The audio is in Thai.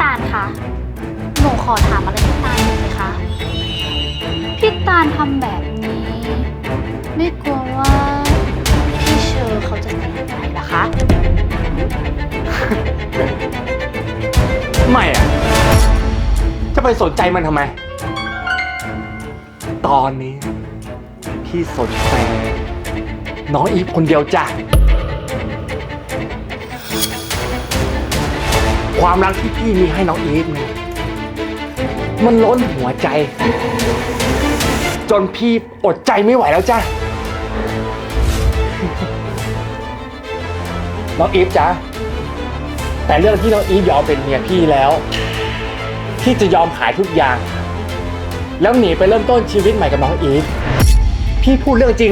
ตาลคะ หนูขอถามอะไรพี่ตาลหน่อยไหมคะ พี่ตาลทำแบบนี้ ไม่กลัวว่าพี่เชอร์เขาจะเสียใจหรอคะ ไม่อะจะไปสนใจมันทำไม ตอนนี้ พี่สนใจน้องอีคนเดียวจ้ะ ความรักที่พี่มีให้น้องอีฟเนี่ยมันล้นหัวใจ จนพี่อดใจไม่ไหวแล้วจ้ะ น้องอีฟจ้ะแต่เรื่องที่น้องอีฟยอมเป็นเมียพี่แล้ว พี่จะยอมขายทุกอย่าง แล้วหนีไปเริ่มต้นชีวิตใหม่กับน้องอีฟพี่พูดเรื่องจริง